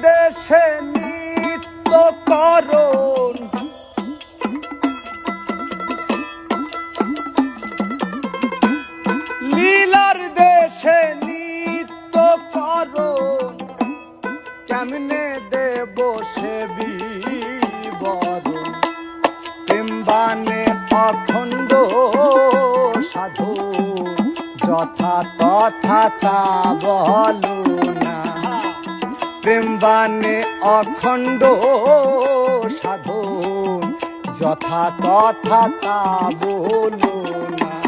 দেশে নিত্য করণ। লীলার দেশে নিত্য করণ। কেমনে দেব সে বিবরণ? অখণ্ড সাধু। যথা তথা তা বলো না। প্রেমবানে অখণ্ড সাধন। যথা তথা তা বলো না।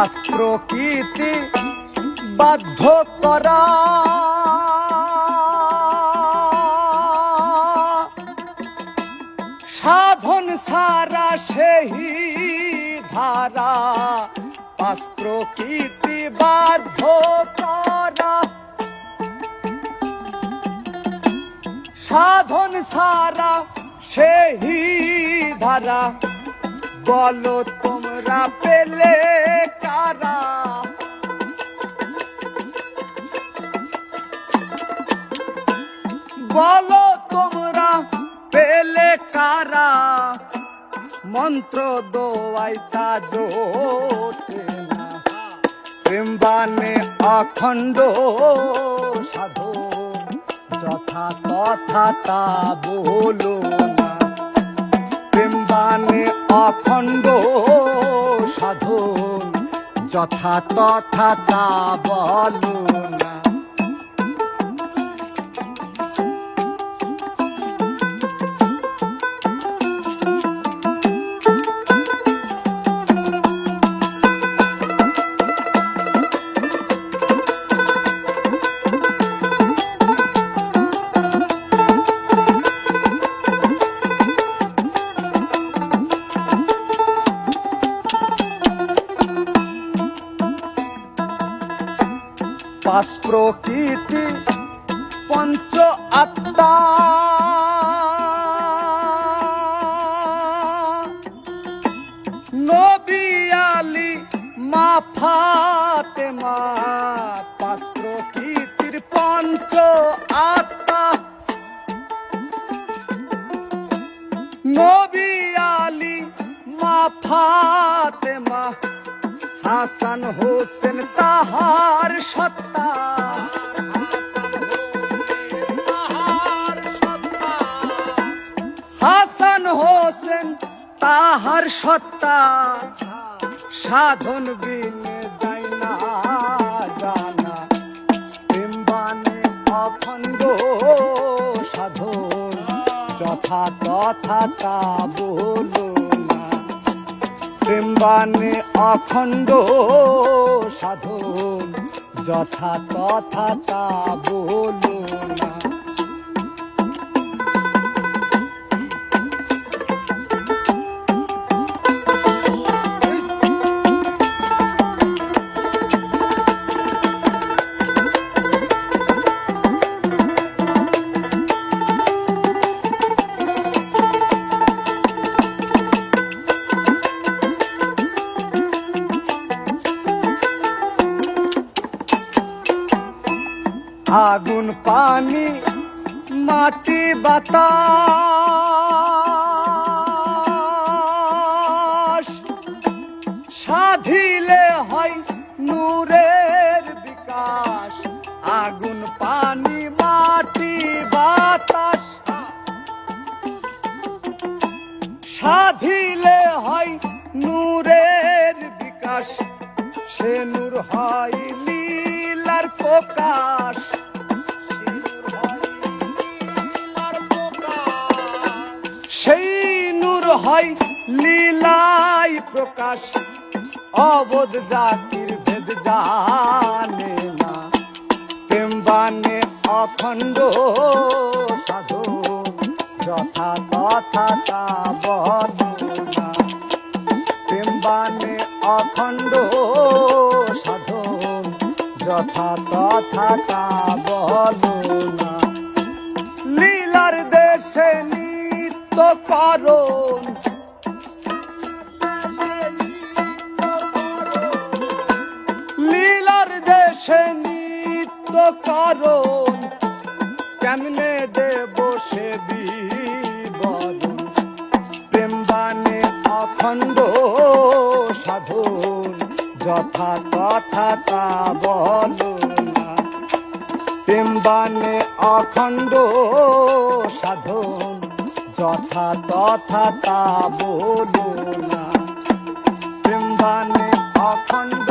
পাঁচ প্রকৃতি বাধ্য করা। সাধন সারা সেই ধারা পাঁচ প্রকৃতি বাধ্য করা। সাধন সারা সেই ধারা বলো, তোমরা পেলে কারা? বলো, তোমরা পেলে কারা? মন্ত্র দোয়াই তা জোটে অখণ্ড সাধু, যথা তথা তা বলো না প্রেমবানে অখণ্ড সাধন যথা তথা তা বলো প্রকৃতি পঞ্চ আত্মা। নবী আলী, মা, ফাতেমা, পাঁচ প্রকৃতির পঞ্চ আত্মা। নবী আলী, মা, ফাতেমা, হাসান হোসেন তাহার তাহার সত্তা সাধন বিনে যাই না জানা প্রেমবানে অখণ্ড সাধন যথা তথা তা বলো না। প্রেমবানে অখণ্ড সাধন যথা তথা তা বলো আগুন, পানি, মাটি, বাতাস। সাধিলে হয় নূরের বিকাশ। আগুন, পানি, মাটি, বাতাস। সাধিলে হয় নূরের বিকাশ। সে নূর হয় লীলার প্রকাশ। হয় লীলাই প্রকাশ। অবোধ জাতির ভেদ জানে না। প্রেমবানে অখণ্ড সাধু। যথা তথা তা বর্ণনা প্রেম বানে অখণ্ড সাধন যথা তথা তা বলো করণ। লীলার দেশে নিত্য করণ। কেমনে দেব সে প্রেম বানে অখণ্ড সাধন। যথা তথা তা বলো প্রেম বানে অখণ্ড যথা তথা তা বলো না। প্রেম অখণ্ড